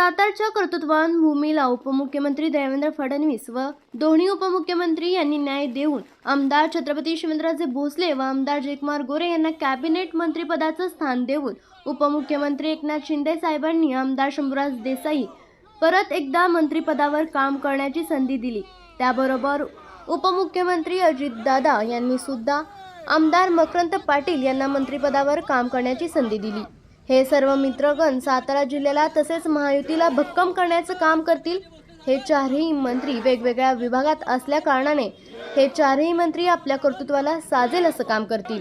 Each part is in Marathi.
सातारच्या कर्तृत्वान भूमीला उपमुख्यमंत्री देवेंद्र फडणवीस व दोन्ही उपमुख्यमंत्री यांनी न्याय देऊन आमदार छत्रपती शिवेंद्रराजे भोसले व आमदार जयकुमार गोरे यांना कॅबिनेट मंत्रीपदाचं स्थान देऊन उपमुख्यमंत्री एकनाथ शिंदे साहेबांनी आमदार शंभूराज देसाई परत एकदा मंत्रिपदावर काम करण्याची संधी दिली. त्याबरोबर उपमुख्यमंत्री अजितदादा यांनी सुद्धा आमदार मकरंत पाटील यांना मंत्रिपदावर काम करण्याची संधी दिली. हे सर्व मित्रगण सातारा जिल्ह्याला तसेच महायुतीला भक्कम करण्याचं काम करतील. हे चारही मंत्री वेगवेगळ्या विभागात असल्या कारणाने हे चारही मंत्री आपल्या कर्तृत्वाला साजेल असं काम करतील.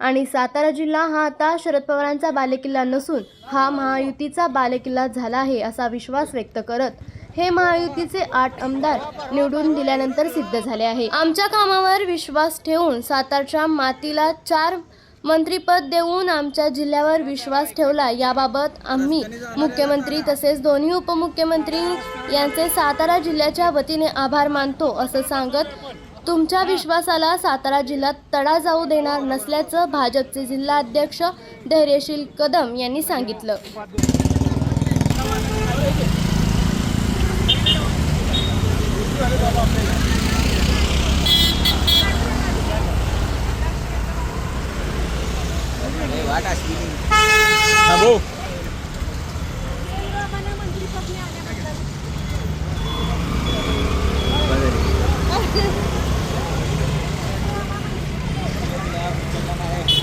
आणि सातारा जिल्हा हा आता शरद पवारांचा बालेकिल्ला नसून हा महायुतीचा बालेकिल्ला झाला आहे असा विश्वास व्यक्त करत हे महायुतीचे आठ आमदार निवडून दिल्यानंतर सिद्ध झाले आहे. आमच्या कामावर विश्वास ठेवून सातारच्या मातीला चार मंत्रीपद देऊन आमच्या जिल्ह्यावर विश्वास ठेवला. याबाबत आम्ही मुख्यमंत्री तसेच दोन्ही उपमुख्यमंत्री यांचे सातारा जिल्ह्याच्या वतीने आभार मानतो असं सांगत तुमच्या विश्वासाला सातारा जिल्ह्यात तडा जाऊ देणार नसल्याचं भाजपचे जिल्हाध्यक्ष धैर्यशील कदम यांनी सांगितलं.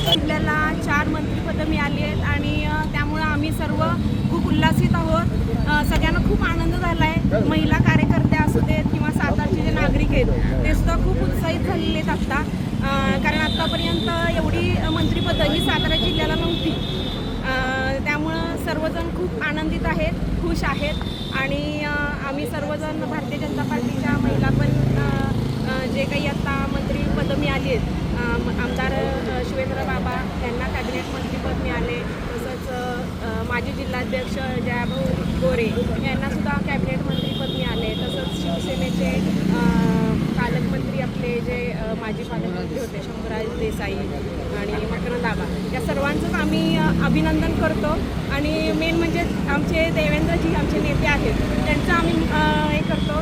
आपल्याला चार मंत्रिपदं मिळाली आहेत आणि त्यामुळं आम्ही सर्व खूप उल्हासित आहोत. सगळ्यांना खूप आनंद झाला आहे महिला कार्यकर्त्या असू देत किंवा सातारचे जे नागरिक आहेत ते सुद्धा खूप उत्साहित झालेले आहेत आत्ता आत्तापर्यंत एवढी मंत्रिपद ही सातारा जिल्ह्याला नव्हती. त्यामुळं सर्वजण खूप आनंदित आहेत खुश आहेत आणि आम्ही सर्वजण भारतीय जनता पार्टीच्या महिला पण जे काही आत्ता मंत्रीपदं मिळाली आहेत आमदार शिवेंद्र बाबा यांना कॅबिनेट मंत्रीपद मिळाले तसंच माजी जिल्हाध्यक्ष जयाभाऊ गोरे यांनासुद्धा सुद्धा कॅबिनेट मंत्रीपद मिळाले तसंच शिवसेनेचे अ, पालकमंत्री आपले जे अ, माजी पालकमंत्री होते शंभूराज देसाई आणि मकरंद दाबा या सर्वांचंच आम्ही अभिनंदन करतो. आणि मेन म्हणजे आमचे देवेंद्रजी आमचे नेते आहेत त्यांचं आम्ही हे करतो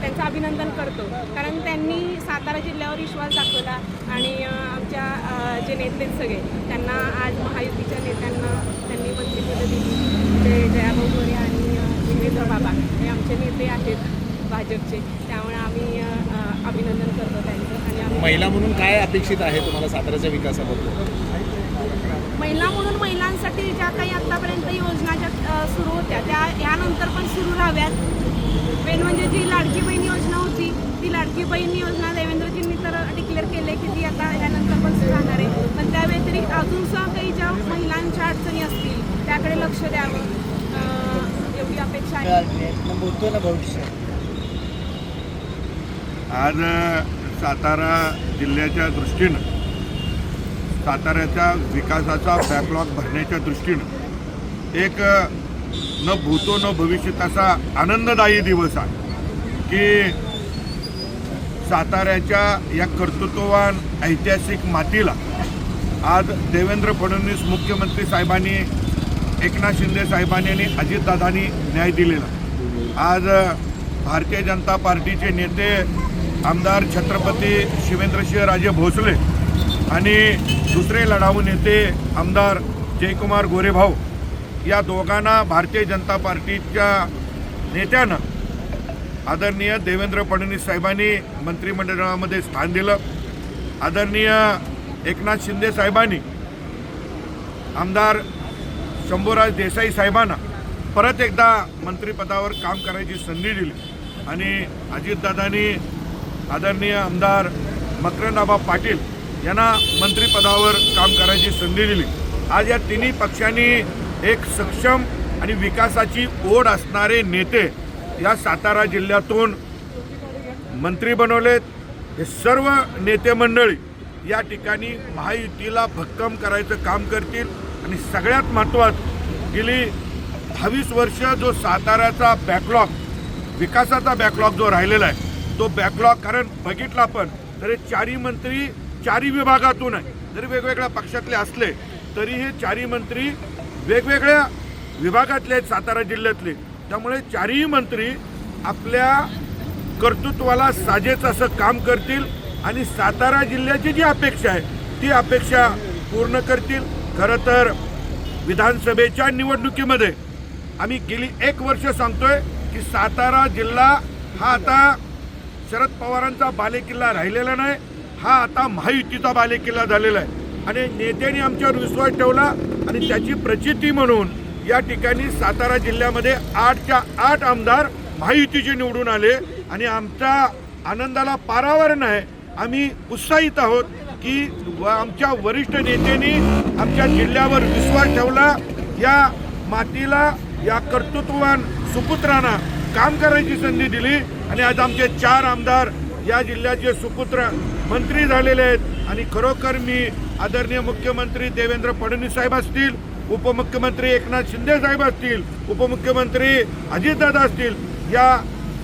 त्यांचं अभिनंदन करतो. कारण त्यांनी सातारा जिल्ह्यावर विश्वास दाखवला आणि आमच्या जे नेते सगळे त्यांना आज महायुतीच्या नेत्यांना त्यांनी मंत्रिपदं दिली. जे जयाभाऊ गोरे आणि अ, जितेंद्र बाबा हे आमचे नेते आहेत भाजपचे. त्यामुळे आम्ही अ, अ, अभिनंदन करतो त्यांचं आणि आम्ही महिला म्हणून काय अपेक्षित आहे तुम्हाला साताऱ्याच्या विकासाबद्दल? महिला म्हणून महिलांसाठी ज्या काही आत्तापर्यंत योजना ज्या सुरू होत्या त्या यानंतर पण सुरू राहाव्यात. मेन म्हणजे जी लाडकी बहीण योजना होती ती लाडकी बहीण योजना देवेंद्रजींनी तर डिक्लेअर केले की ती आता यानंतर पण सुरू राहणार आहे. पण त्या व्यतिरिक्त अजून सुद्धा काही ज्या महिलांच्या अडचणी असतील त्याकडे लक्ष द्यावं एवढी अपेक्षा आहे. होतो ना भविष्य आज सातारा जिल्ह्याच्या दृष्टीनं साताऱ्याच्या विकासाचा बॅकलॉग भरण्याच्या दृष्टीनं एक न भूतो न भविष्यत असा आनंददायी दिवस आहे की साताऱ्याच्या या कर्तृत्ववान ऐतिहासिक मातीला आज देवेंद्र फडणवीस मुख्यमंत्री साहेबांनी एकनाथ शिंदे साहेबांनी आणि अजितदादांनी न्याय दिलेला. आज भारतीय जनता पार्टीचे नेते आमदार छत्रपती शिवेंद्रसिंहराजे भोसले आणि दुसरे लढाऊ नेते आमदार जयकुमार गोरेभाऊ या दोघांना भारतीय जनता पार्टीच्या नेत्यानं आदरणीय देवेंद्र फडणवीस साहेबांनी मंत्रिमंडळामध्ये स्थान दिलं. आदरणीय एकनाथ शिंदे साहेबांनी आमदार शंभूराज देसाई साहेबांना परत एकदा मंत्रिपदावर काम करायची संधी दिली आणि अजितदादांनी आदरणीय आमदार मकरंदाबा पाटील यांना मंत्रिपदावर काम करायची संधी दिली. आज या तिन्ही पक्षांनी एक सक्षम आणि विकासाची ओढ असणारे नेते या सातारा जिल्ह्यातून मंत्री बनवलेत. हे सर्व नेते मंडळी या ठिकाणी महायुतीला भक्कम करायचं काम करतील आणि सगळ्यात महत्त्वाचं गेली दहावीस वर्ष जो साताऱ्याचा बॅकलॉग विकासाचा बॅकलॉग जो राहिलेला आहे तो बॅकलॉग कारण बघितला आपण तरी चारही मंत्री चारही विभागातून आहे. जरी वेगवेगळ्या पक्षातले असले तरी हे चारही मंत्री वेगवेगळ्या विभागातले आहेत सातारा जिल्ह्यातले. त्यामुळे चारही मंत्री आपल्या कर्तृत्वाला साजेच असं काम करतील आणि सातारा जिल्ह्याची जी अपेक्षा आहे ती अपेक्षा पूर्ण करतील. खरं तर विधानसभेच्या निवडणुकीमध्ये आम्ही गेली एक वर्ष सांगतोय की सातारा जिल्हा हा आता शरद पवारांचा बालेकिल्ला राहिलेला नाही हा आता महायुतीचा बालेकिल्ला झालेला आहे. आणि नेत्यांनी आमच्यावर विश्वास ठेवला आणि त्याची प्रचिती म्हणून या ठिकाणी सातारा जिल्ह्यामध्ये आठच्या आठ आमदार महायुतीचे निवडून आले. आणि आमच्या आनंदाला पारावरण आहे आम्ही उत्साहित आहोत की व आमच्या वरिष्ठ नेत्यांनी आमच्या जिल्ह्यावर विश्वास ठेवला. या मातीला या कर्तृत्ववान सुपुत्रांना काम करायची संधी दिली. आणि आज आमचे चार आमदार या जिल्ह्याचे सुपुत्र मंत्री झालेले आहेत. आणि खरोखर मी आदरणीय मुख्यमंत्री देवेंद्र फडणवीस साहेब असतील उपमुख्यमंत्री एकनाथ शिंदे साहेब असतील उपमुख्यमंत्री अजितदादा असतील या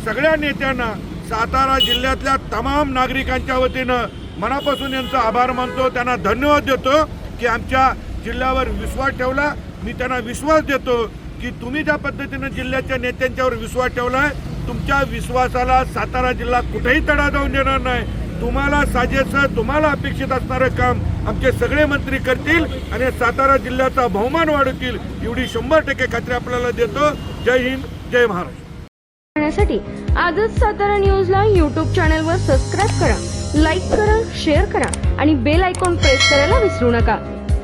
सगळ्या नेत्यांना सातारा जिल्ह्यातल्या तमाम नागरिकांच्या वतीनं मनापासून यांचा आभार मानतो. त्यांना धन्यवाद देतो की आमच्या जिल्ह्यावर विश्वास ठेवला. मी त्यांना विश्वास देतो की तुम्ही ज्या पद्धतीनं जिल्ह्याच्या नेत्यांच्यावर विश्वास ठेवला आहे तुमच्या विश्वासाला सातारा जिल्हा कुठेही तडा जाऊन देणार नाही. तुम्हाला साजेसं तुम्हाला अपेक्षित असणारं काम आमचे सगळे मंत्री करतील आणि सातारा जिल्ह्याचा बहुमान वाढवतील एवढी शंभर टक्के खात्री आपल्याला देतो. जय हिंद जय महाराष्ट्र. आजच सातारा न्यूजला यूट्यूब चॅनलवर सबस्क्राईब करा लाईक करा शेअर करा आणि बेल आयकॉन प्रेस करायला विसरू नका.